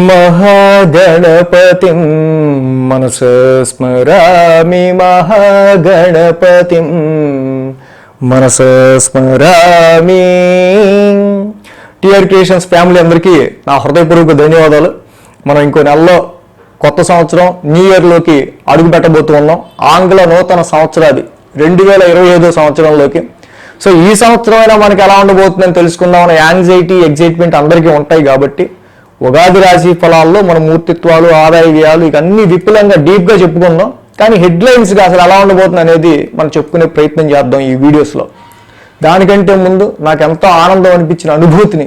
మహాగణపతిం మనస స్మరామి మహాగణపతిం మనస స్మరామి. టిఆర్ క్రియేషన్స్ ఫ్యామిలీ అందరికీ నా హృదయపూర్వక ధన్యవాదాలు. మనం ఇంకో నెలలో కొత్త సంవత్సరం న్యూ ఇయర్లోకి అడుగు పెట్టబోతూ ఉన్నాం. ఆంగ్ల నూతన సంవత్సరాది రెండు వేల ఇరవై ఐదో సంవత్సరంలోకి. సో ఈ సంవత్సరం అయినా మనకి ఎలా ఉండబోతుందని తెలుసుకుందాం అనే యాంగ్జైటీ ఎగ్జైట్మెంట్ అందరికీ ఉంటాయి కాబట్టి ఉగాది రాశి ఫలాల్లో మన మూర్తిత్వాలు ఆదాయ వ్యయాలు ఇక అన్ని విపులంగా డీప్గా చెప్పుకుందాం. కానీ హెడ్లైన్స్గా అసలు ఎలా ఉండబోతుంది అనేది మనం చెప్పుకునే ప్రయత్నం చేద్దాం ఈ వీడియోస్లో. దానికంటే ముందు నాకు ఎంతో ఆనందం అనిపించిన అనుభూతిని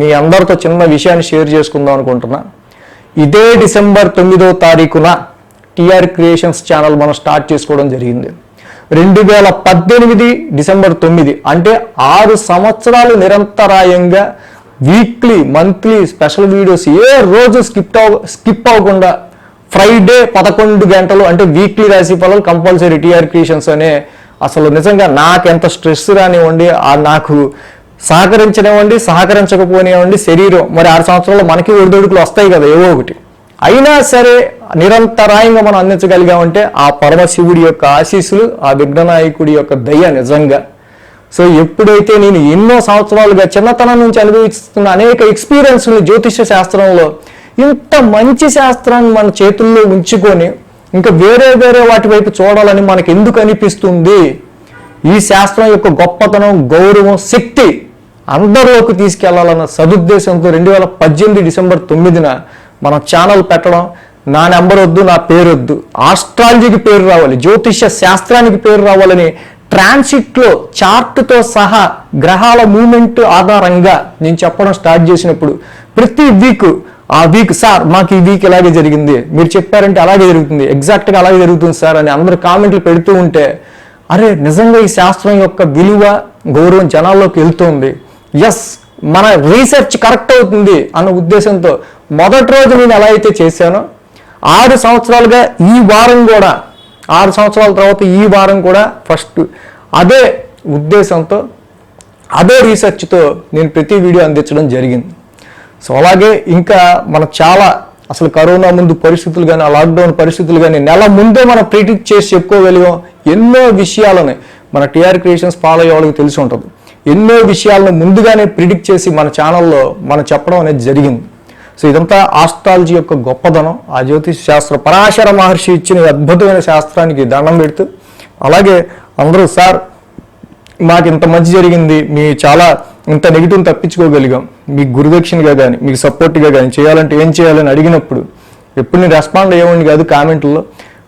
మీ అందరితో చిన్న విషయాన్ని షేర్ చేసుకుందాం అనుకుంటున్నా. ఇదే డిసెంబర్ తొమ్మిదో తారీఖున టిఆర్ క్రియేషన్స్ ఛానల్ మనం స్టార్ట్ చేసుకోవడం జరిగింది. రెండు వేల పద్దెనిమిది డిసెంబర్ తొమ్మిది అంటే ఆరు సంవత్సరాలు నిరంతరాయంగా వీక్లీ మంత్లీ స్పెషల్ వీడియోస్ ఏ రోజు స్కిప్ అవ స్కిప్ అవ్వకుండా ఫ్రైడే పదకొండు గంటలు అంటే వీక్లీ రాశి ఫలాలు కంపల్సరీ టీఆర్ క్రియేషన్స్ అనే అసలు నిజంగా నాకెంత స్ట్రెస్ రానివ్వండి ఆ నాకు సహకరించనివ్వండి సహకరించకపోనివ్వండి శరీరం మరి ఆరు సంవత్సరాల్లో మనకి ఒడిదొడుకులు వస్తాయి కదా ఏవో ఒకటి. అయినా సరే నిరంతరాయంగా మనం అందించగలిగామంటే ఆ పరమశివుడి యొక్క ఆశీస్సులు ఆ విఘ్ననాయకుడి యొక్క దయ నిజంగా సో ఎప్పుడైతే నేను ఎన్నో సంవత్సరాలుగా చిన్నతనం నుంచి అనుభవిస్తున్న అనేక ఎక్స్పీరియన్స్లు జ్యోతిష శాస్త్రంలో ఇంత మంచి శాస్త్రాన్ని మన చేతుల్లో ఉంచుకొని ఇంకా వేరే వేరే వాటి వైపు చూడాలని మనకు ఎందుకు అనిపిస్తుంది? ఈ శాస్త్రం యొక్క గొప్పతనం గౌరవం శక్తి అందరిలోకి తీసుకెళ్ళాలన్న సదుద్దేశంతో రెండు వేల పద్దెనిమిది డిసెంబర్ తొమ్మిదిన మనం ఛానల్ పెట్టడం నా నెంబర్ వద్దు నా పేరు వద్దు. ఆస్ట్రాలజీకి పేరు రావాలి జ్యోతిష శాస్త్రానికి పేరు రావాలని ట్రాన్సిట్లో చార్ట్తో సహా గ్రహాల మూమెంట్ ఆధారంగా నేను చెప్పడం స్టార్ట్ చేసినప్పుడు ప్రతి వీక్ ఆ వీక్ సార్ మాకు ఈ వీక్ ఇలాగే జరిగింది. మీరు చెప్పారంటే అలాగే జరుగుతుంది. ఎగ్జాక్ట్గా అలాగే జరుగుతుంది సార్ అని అందరు కామెంట్లు పెడుతూ ఉంటే అరే నిజంగా ఈ శాస్త్రం యొక్క విలువ గౌరవం జనాల్లోకి వెళ్తుంది. ఎస్ మన రీసెర్చ్ కరెక్ట్ అవుతుంది అన్న ఉద్దేశంతో మొదటి రోజు నేను ఎలా అయితే చేశానో ఆరు సంవత్సరాలుగా ఈ వారం కూడా ఆరు సంవత్సరాల తర్వాత ఈ వారం కూడా ఫస్ట్ అదే ఉద్దేశంతో అదే రీసెర్చ్తో నేను ప్రతి వీడియో అందించడం జరిగింది. సో అలాగే ఇంకా మనం చాలా అసలు కరోనా ముందు పరిస్థితులు కానీ ఆ లాక్డౌన్ పరిస్థితులు కానీ నెల ముందే మనం ప్రిడిక్ట్ చేసి చెప్పుకోగలిగాం. ఎన్నో విషయాలని మన టీఆర్ క్రియేషన్స్ ఫాలో అయ్యే వాళ్ళకి తెలిసి ఉంటుంది. ఎన్నో విషయాలను ముందుగానే ప్రిడిక్ట్ చేసి మన ఛానల్లో మనం చెప్పడం అనేది జరిగింది. సో ఇదంతా ఆస్ట్రాలజీ యొక్క గొప్పదనం. ఆ జ్యోతిష్ శాస్త్ర పరాశర మహర్షి ఇచ్చిన అద్భుతమైన శాస్త్రానికి దండం పెడుతూ అలాగే అందరూ సార్ మాకు ఇంత మంచి జరిగింది మీ చాలా ఇంత నెగిటివ్ తప్పించుకోగలిగాం. మీకు గురుదక్షిణగా కానీ మీకు సపోర్ట్గా కానీ చేయాలంటే ఏం చేయాలని అడిగినప్పుడు ఎప్పుడు నేను రెస్పాండ్ అయ్యేవాడిని కాదు కామెంట్లో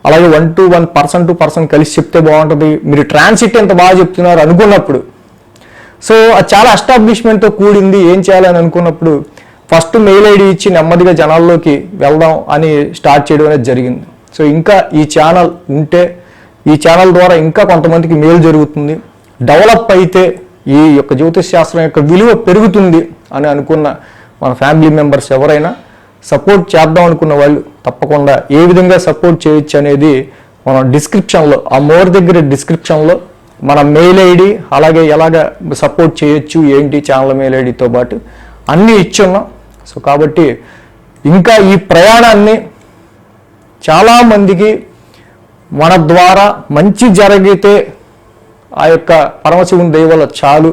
అలాగే one to one person to person కలిసి చెప్తే బాగుంటుంది. మీరు ట్రాన్సిట్ ఎంత బాగా చెప్తున్నారు అనుకున్నప్పుడు. సో అది చాలా అస్టాబ్లిష్మెంట్తో కూడింది. ఏం చేయాలని అనుకున్నప్పుడు ఫస్ట్ మెయిల్ ఐడి ఇచ్చి నెమ్మదిగా జనాల్లోకి వెళ్దాం అని స్టార్ట్ చేయడం అనేది జరిగింది. సో ఇంకా ఈ ఛానల్ ఉంటే ఈ ఛానల్ ద్వారా ఇంకా కొంతమందికి మేలు జరుగుతుంది. డెవలప్ అయితే ఈ యొక్క జ్యోతిష్ శాస్త్రం యొక్క విలువ పెరుగుతుంది అని అనుకున్న మన ఫ్యామిలీ మెంబర్స్ ఎవరైనా సపోర్ట్ చేద్దాం అనుకున్న వాళ్ళు తప్పకుండా ఏ విధంగా సపోర్ట్ చేయొచ్చు అనేది మనం డిస్క్రిప్షన్లో ఆ మోర్ దగ్గర డిస్క్రిప్షన్లో మన మెయిల్ ఐడి అలాగే ఎలాగ సపోర్ట్ చేయొచ్చు ఏంటి ఛానల్ మెయిల్ ఐడితో పాటు అన్నీ ఇచ్చున్నాం. సో కాబట్టి ఇంకా ఈ ప్రయాణాన్ని చాలామందికి మన ద్వారా మంచి జరిగితే ఆ యొక్క పరమశివుని దయ చాలు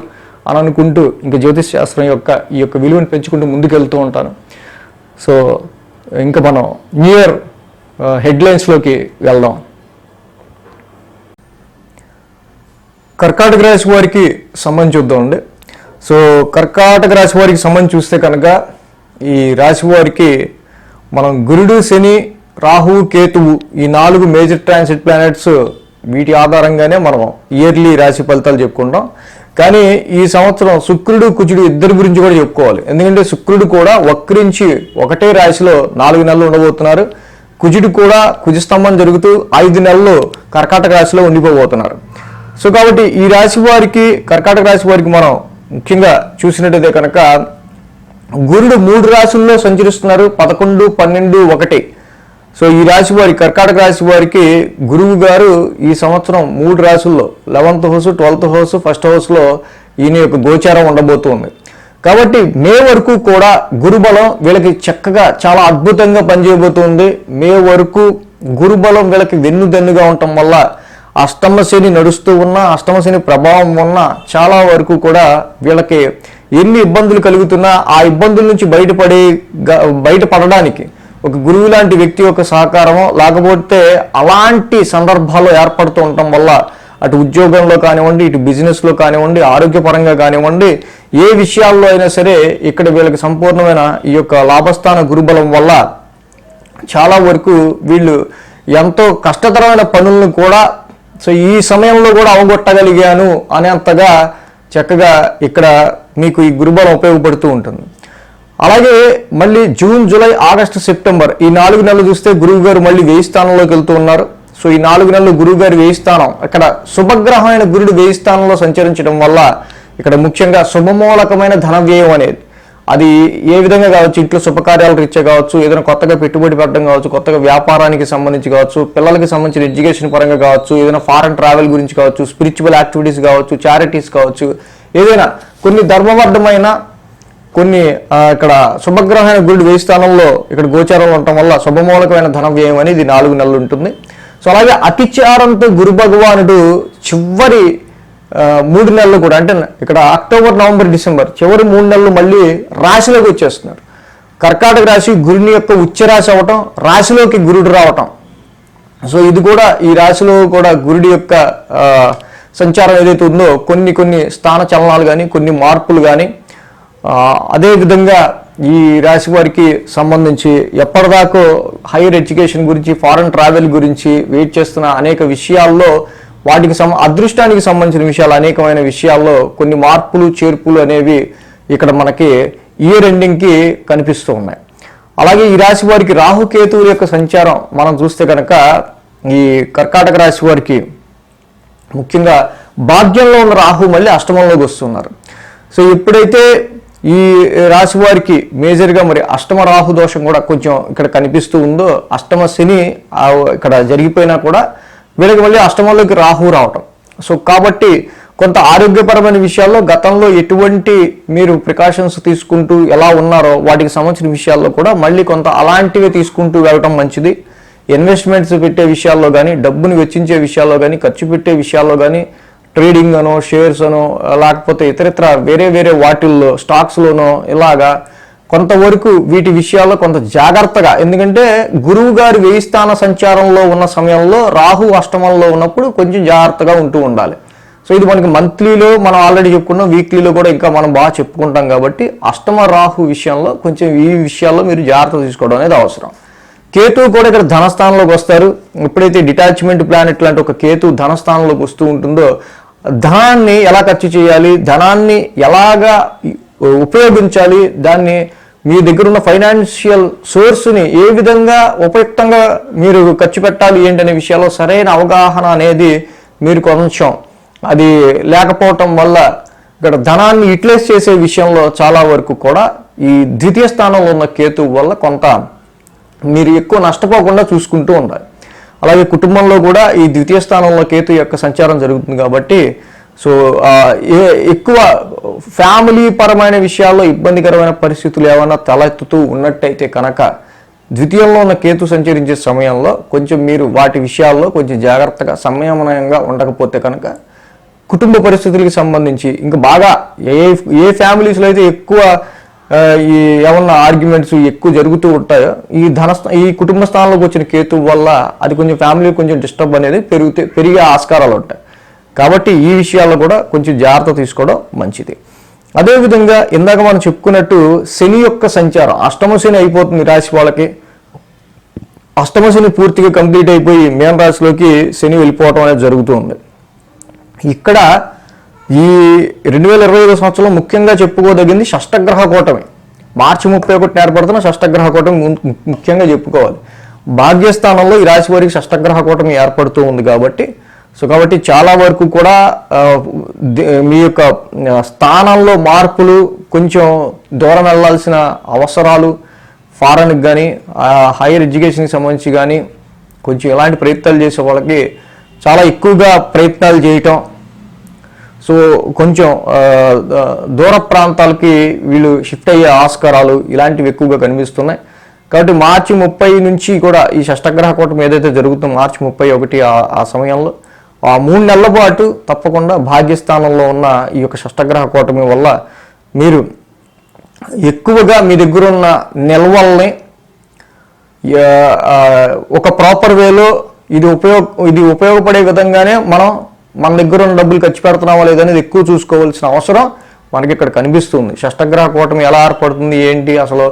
అని అనుకుంటూ ఇంకా జ్యోతిష్ శాస్త్రం యొక్క ఈ యొక్క విలువను పెంచుకుంటూ ముందుకెళ్తూ ఉంటాను. సో ఇంకా మనం న్యూ ఇయర్ హెడ్లైన్స్లోకి వెళ్దాం. కర్కాటక రాశి వారికి సంబంధించి చూద్దామండి. సో కర్కాటక రాశి వారికి సంబంధించి చూస్తే కనుక ఈ రాశి వారికి మనం గురుడు శని రాహు కేతువు ఈ నాలుగు మేజర్ ట్రాన్సిట్ ప్లానెట్స్ వీటి ఆధారంగానే మనం ఇయర్లీ రాశి ఫలితాలు చెప్పుకుంటాం. కానీ ఈ సంవత్సరం శుక్రుడు కుజుడు ఇద్దరి గురించి కూడా చెప్పుకోవాలి. ఎందుకంటే శుక్రుడు కూడా వక్రించి ఒకటే రాశిలో నాలుగు నెలలు ఉండబోతున్నారు. కుజుడు కూడా కుజస్తంభం జరుగుతూ ఐదు నెలలు కర్కాటక రాశిలో ఉండిపోబోతున్నారు. సో కాబట్టి ఈ రాశి వారికి కర్కాటక రాశి వారికి మనం ముఖ్యంగా చూసినట్టయితే కనుక గురుడు మూడు రాశుల్లో సంచరిస్తున్నారు. పదకొండు పన్నెండు ఒకటి. సో ఈ రాశి వారి కర్కాటక రాశి వారికి గురువు గారు ఈ సంవత్సరం మూడు రాశుల్లో eleventh house twelfth house first హౌస్లో ఈయన యొక్క గోచారం ఉండబోతుంది. కాబట్టి మే వరకు కూడా గురుబలం వీళ్ళకి చక్కగా చాలా అద్భుతంగా పనిచేయబోతుంది. మే వరకు గురుబలం వీళ్ళకి వెన్నుదన్నుగా ఉండటం వల్ల అష్టమ శని నడుస్తూ ఉన్న అష్టమ శని ప్రభావం ఉన్న చాలా వరకు కూడా వీళ్ళకి ఎన్ని ఇబ్బందులు కలుగుతున్నా ఆ ఇబ్బందుల నుంచి బయటపడే బయటపడడానికి ఒక గురువు లాంటి వ్యక్తి యొక్క సహకారమో లేకపోతే అలాంటి సందర్భాలు ఏర్పడుతూ ఉండటం వల్ల అటు ఉద్యోగంలో కానివ్వండి ఇటు బిజినెస్లో కానివ్వండి ఆరోగ్యపరంగా కానివ్వండి ఏ విషయాల్లో అయినా సరే ఇక్కడ వీళ్ళకి సంపూర్ణమైన ఈ యొక్క లాభస్థాన గురుబలం వల్ల చాలా వరకు వీళ్ళు ఎంతో కష్టతరమైన పనులను కూడా సో ఈ సమయంలో కూడా అవగొట్టగలిగాను అనేంతగా చక్కగా ఇక్కడ మీకు ఈ గురుబలం ఉపయోగపడుతూ ఉంటుంది. అలాగే మళ్ళీ జూన్ జూలై ఆగస్టు సెప్టెంబర్ ఈ నాలుగు నెలలు చూస్తే గురువు గారు మళ్ళీ వేయి స్థానంలోకి వెళ్తూ ఉన్నారు. సో ఈ నాలుగు నెలలు గురువుగారి వేయి స్థానం ఇక్కడ శుభగ్రహమైన గురుడు వేయి స్థానంలో సంచరించడం వల్ల ఇక్కడ ముఖ్యంగా శుభమూలకమైన ధన వ్యయం అనేది అది ఏ విధంగా కావచ్చు? ఇంట్లో శుభకార్యాలు రీత్యా కావచ్చు ఏదైనా కొత్తగా పెట్టుబడి పెట్టడం కావచ్చు కొత్తగా వ్యాపారానికి సంబంధించి కావచ్చు పిల్లలకి సంబంధించిన ఎడ్యుకేషన్ పరంగా కావచ్చు ఏదైనా ఫారెన్ ట్రావెల్ గురించి కావచ్చు స్పిరిచువల్ యాక్టివిటీస్ కావచ్చు చారిటీస్ కావచ్చు ఏదైనా కొన్ని ధర్మబద్ధమైన కొన్ని ఇక్కడ శుభగ్రహమైన గురుడు వేయి స్థానంలో ఇక్కడ గోచారంలో ఉండటం వల్ల శుభమూలకమైన ధన వ్యయం అనేది నాలుగు నెలలు ఉంటుంది. సో అలాగే అతిచారంతో గురు భగవానుడు చివరి మూడు నెలలు కూడా అంటే ఇక్కడ అక్టోబర్ నవంబర్ డిసెంబర్ చివరి మూడు నెలలు మళ్ళీ రాశిలోకి వచ్చేస్తున్నారు. కర్కాటక రాశి గురుని యొక్క ఉచ్చ రాశి అవ్వటం రాశిలోకి గురుడు రావటం. సో ఇది కూడా ఈ రాశిలో కూడా గురుడి యొక్క సంచారం ఏదైతే ఉందో కొన్ని కొన్ని స్థాన చలనాలు కానీ కొన్ని మార్పులు కానీ అదేవిధంగా ఈ రాశి వారికి సంబంధించి ఎప్పటిదాకో హైయర్ ఎడ్యుకేషన్ గురించి ఫారెన్ ట్రావెల్ గురించి వెయిట్ చేస్తున్న అనేక విషయాల్లో వాటికి సం అదృష్టానికి సంబంధించిన విషయాలు అనేకమైన విషయాల్లో కొన్ని మార్పులు చేర్పులు అనేవి ఇక్కడ మనకి ఇయర్ ఎండింగ్కి కనిపిస్తూ ఉన్నాయి. అలాగే ఈ రాశి వారికి రాహుకేతువుల యొక్క సంచారం మనం చూస్తే కనుక ఈ కర్కాటక రాశి వారికి ముఖ్యంగా భాగ్యంలో ఉన్న రాహు మళ్ళీ అష్టమంలోకి వస్తున్నారు. సో ఎప్పుడైతే ఈ రాశి వారికి మేజర్గా మరి అష్టమ రాహు దోషం కూడా కొంచెం ఇక్కడ కనిపిస్తూ ఉందో అష్టమ శని ఆ ఇక్కడ జరిగిపోయినా కూడా వీళ్ళకి మళ్ళీ అష్టమంలోకి రాహు రావటం. సో కాబట్టి కొంత ఆరోగ్యపరమైన విషయాల్లో గతంలో ఎటువంటి మీరు ప్రికాషన్స్ తీసుకుంటూ ఎలా ఉన్నారో వాటికి సంబంధించిన విషయాల్లో కూడా మళ్ళీ కొంత అలాంటివి తీసుకుంటూ వెళ్ళటం మంచిది. ఇన్వెస్ట్మెంట్స్ పెట్టే విషయాల్లో కానీ డబ్బును వెచ్చించే విషయాల్లో కానీ ఖర్చు పెట్టే విషయాల్లో కానీ ట్రేడింగ్ అనో షేర్స్ అనో లేకపోతే ఇతరితర వేరే వేరే వాటిల్లో స్టాక్స్లోనో ఇలాగా కొంతవరకు వీటి విషయాల్లో కొంత జాగ్రత్తగా. ఎందుకంటే గురువు గారి వేయి స్థాన సంచారంలో ఉన్న సమయంలో రాహు అష్టమంలో ఉన్నప్పుడు కొంచెం జాగ్రత్తగా ఉంటూ ఉండాలి. సో ఇది మనకి మంత్లీలో మనం ఆల్రెడీ చెప్పుకున్నాం వీక్లీలో కూడా ఇంకా మనం బాగా చెప్పుకుంటాం కాబట్టి అష్టమ రాహు విషయంలో కొంచెం ఈ విషయాల్లో మీరు జాగ్రత్త తీసుకోవడం అనేది అవసరం. కేతు కూడా ఇక్కడ ధనస్థానంలోకి వస్తారు. ఎప్పుడైతే డిటాచ్మెంట్ ప్లానెట్ లాంటి ఒక కేతు ధనస్థానంలోకి వస్తూ ఉంటుందో ధనాన్ని ఎలా ఖర్చు చేయాలి ధనాన్ని ఎలాగా ఉపయోగించాలి దాన్ని మీ దగ్గర ఉన్న ఫైనాన్షియల్ సోర్స్ని ఏ విధంగా ఉపయుక్తంగా మీరు ఖర్చు పెట్టాలి ఏంటనే విషయాల్లో సరైన అవగాహన అనేది మీరు కొంచెం అది లేకపోవటం వల్ల ఇక్కడ ధనాన్ని యూటిలైజ్ చేసే విషయంలో చాలా వరకు కూడా ఈ ద్వితీయ స్థానంలో ఉన్న కేతు వల్ల కొంత మీరు ఎక్కువ నష్టపోకుండా చూసుకుంటూ ఉండాలి. అలాగే కుటుంబంలో కూడా ఈ ద్వితీయ స్థానంలో కేతు యొక్క సంచారం జరుగుతుంది కాబట్టి సో ఏ- ఎక్కువ ఫ్యామిలీ పరమైన విషయాల్లో ఇబ్బందికరమైన పరిస్థితులు ఏమైనా తలెత్తుతూ ఉన్నట్టయితే కనుక ద్వితీయంలో ఉన్న కేతు సంచరించే సమయంలో కొంచెం మీరు వాటి విషయాల్లో కొంచెం జాగ్రత్తగా సంయమనంగా ఉండకపోతే కనుక కుటుంబ పరిస్థితులకి సంబంధించి ఇంకా బాగా ఏ ఏ ఫ్యామిలీస్లో అయితే ఎక్కువ ఈ ఏమన్నా ఆర్గ్యుమెంట్స్ ఎక్కువ జరుగుతూ ఉంటాయో ఈ ధన ఈ కుటుంబ స్థానంలోకి వచ్చిన కేతు వల్ల అది కొంచెం ఫ్యామిలీ కొంచెం డిస్టర్బ్ అనేది పెరిగితే పెరిగే ఆస్కారాలు ఉంటాయి. కాబట్టి ఈ విషయాల్లో కూడా కొంచెం జాగ్రత్త తీసుకోవడం మంచిది. అదేవిధంగా ఇందాక మనం చెప్పుకున్నట్టు శని యొక్క సంచారం అష్టమ శని అయిపోతుంది రాశి వాళ్ళకి. అష్టమ శని పూర్తిగా కంప్లీట్ అయిపోయి మేన రాశిలోకి శని వెళ్ళిపోవడం అనేది జరుగుతూ ఉంది. ఇక్కడ ఈ రెండు వేల ఇరవై ఐదో సంవత్సరంలో ముఖ్యంగా చెప్పుకోదగింది షష్టగ్రహ కూటమి. మార్చి ముప్పై ఒకటి ఏర్పడుతున్న షష్టగ్రహ కూటమి ము- ముఖ్యంగా చెప్పుకోవాలి. భాగ్యస్థానంలో ఈ రాశి వారికి షష్టగ్రహ కూటమి ఏర్పడుతూ ఉంది కాబట్టి సో కాబట్టి చాలా వరకు కూడా మీ యొక్క స్థానంలో మార్పులు కొంచెం దూరం వెళ్ళాల్సిన అవసరాలు ఫారెన్కి కానీ హైయర్ ఎడ్యుకేషన్కి సంబంధించి కానీ కొంచెం ఇలాంటి ప్రయత్నాలు చేసే వాళ్ళకి చాలా ఎక్కువగా ప్రయత్నాలు చేయటం. సో కొంచెం దూర ప్రాంతాలకి వీళ్ళు షిఫ్ట్ అయ్యే ఆస్కారాలు ఇలాంటివి ఎక్కువగా కనిపిస్తున్నాయి. కాబట్టి మార్చి ముప్పై నుంచి కూడా ఈ షష్టగ్రహ కూటమి ఏదైతే జరుగుతుందో మార్చి ముప్పై ఒకటి ఆ సమయంలో ఆ మూడు నెలల పాటు తప్పకుండా భాగ్యస్థానంలో ఉన్న ఈ యొక్క షష్టగ్రహ కూటమి వల్ల మీరు ఎక్కువగా మీ దగ్గర ఉన్న నిల్వల్ని ఒక ప్రాపర్ వేలో ఇది ఉపయోగ ఇది ఉపయోగపడే విధంగానే మనం మన దగ్గర ఉన్న డబ్బులు ఖర్చు పెడుతున్నామా లేదనేది ఎక్కువ చూసుకోవాల్సిన అవసరం మనకి ఇక్కడ కనిపిస్తుంది. షష్టగ్రహ కూటమి ఎలా ఏర్పడుతుంది ఏంటి అసలు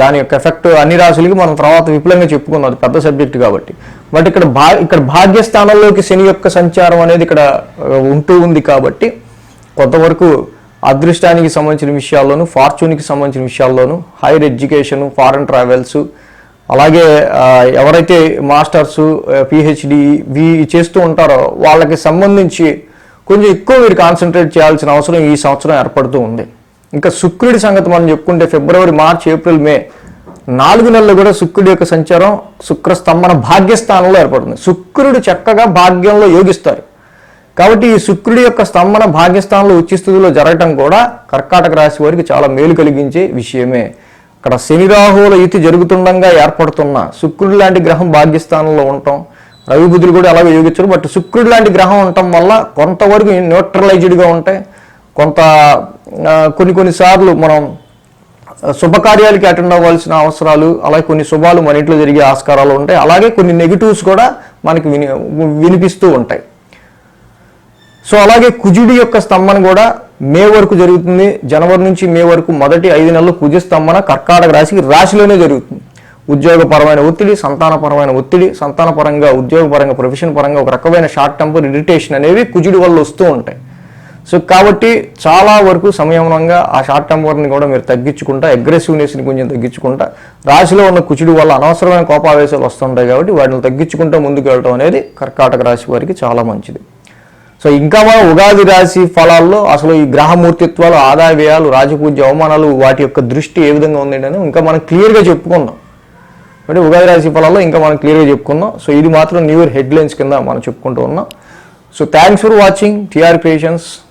దాని యొక్క ఎఫెక్ట్ అన్ని రాశులకి మనం తర్వాత విపులంగా చెప్పుకుందాం అది పెద్ద సబ్జెక్ట్ కాబట్టి. బట్ ఇక్కడ భా ఇక్కడ భాగ్యస్థానంలోకి శని యొక్క సంచారం అనేది ఇక్కడ ఉంటూ ఉంది కాబట్టి కొంతవరకు అదృష్టానికి సంబంధించిన విషయాల్లోనూ ఫార్చ్యూన్కి సంబంధించిన విషయాల్లోనూ హైయర్ ఎడ్యుకేషన్ ఫారెన్ ట్రావెల్స్ అలాగే ఎవరైతే మాస్టర్స్ పిహెచ్డి వి చేస్తూ ఉంటారో వాళ్ళకి సంబంధించి కొంచెం ఎక్కువ మీరు కాన్సన్ట్రేట్ చేయాల్సిన అవసరం ఈ సంవత్సరం ఏర్పడుతూ ఉంది. ఇంకా శుక్రుడి సంగతి మనం చెప్పుకుంటే ఫిబ్రవరి మార్చ్ ఏప్రిల్ మే నాలుగు నెలలు కూడా శుక్రుడి యొక్క సంచారం శుక్ర స్తంభన భాగ్యస్థానంలో ఏర్పడుతుంది. శుక్రుడు చక్కగా భాగ్యంలో యోగిస్తారు. కాబట్టి ఈ శుక్రుడి యొక్క స్తంభన భాగ్యస్థానంలో ఉచ్చిస్థితిలో జరగటం కూడా కర్కాటక రాశి వారికి చాలా మేలు కలిగించే విషయమే. ఇక్కడ శని రాహువుల యుతి జరుగుతుండగా ఏర్పడుతున్న శుక్రుడు లాంటి గ్రహం భాగ్యస్థానంలో ఉండటం రవి బుధులు కూడా అలాగే యోగించరు. బట్ శుక్రుడు లాంటి గ్రహం ఉండటం వల్ల కొంతవరకు న్యూట్రలైజ్డ్గా ఉంటాయి. కొంత కొన్ని కొన్నిసార్లు మనం శుభకార్యాలకి అటెండ్ అవ్వాల్సిన అవసరాలు అలాగే కొన్ని శుభాలు మన ఇంట్లో జరిగే ఆస్కారాలు ఉంటాయి. అలాగే కొన్ని నెగిటివ్స్ కూడా మనకి విని వినిపిస్తూ ఉంటాయి. సో అలాగే కుజుడి యొక్క స్తంభన కూడా మే వరకు జరుగుతుంది. జనవరి నుంచి మే వరకు మొదటి ఐదు నెలలు కుజ స్తంభన కర్కాటక రాశికి రాశిలోనే జరుగుతుంది. ఉద్యోగపరమైన ఒత్తిడి సంతానపరమైన ఒత్తిడి సంతానపరంగా ఉద్యోగపరంగా ప్రొఫెషన్ పరంగా ఒక రకమైన షార్ట్ టెంపర్ ఇరిటేషన్ అనేవి కుజుడి వల్ల వస్తూ ఉంటాయి. సో కాబట్టి చాలా వరకు సంయమనంగా ఆ షార్ట్ టెంపర్ని కూడా మీరు తగ్గించుకుంటా అగ్రెసివ్నెస్ని కొంచెం తగ్గించుకుంటా రాశిలో ఉన్న కుచుడు వల్ల అనవసరమైన కోపావేశాలు వస్తుంటాయి కాబట్టి వాటిని తగ్గించుకుంటూ ముందుకు వెళ్ళడం అనేది కర్కాటక రాశి వారికి చాలా మంచిది. సో ఇంకా మనం ఉగాది రాశి ఫలాల్లో అసలు ఈ గ్రహమూర్తిత్వాలు ఆదాయ వ్యయాలు రాజపూజ్య అవమానాలు వాటి యొక్క దృష్టి ఏ విధంగా ఉంది అని ఇంకా మనం క్లియర్గా చెప్పుకుందాం. అంటే ఉగాది రాశి ఫలాల్లో ఇంకా మనం క్లియర్గా చెప్పుకుందాం. సో ఇది మాత్రం న్యూ ఇయర్ హెడ్లైన్స్ కింద మనం చెప్పుకుంటూ ఉన్నాం. So thanks for watching TR Creations.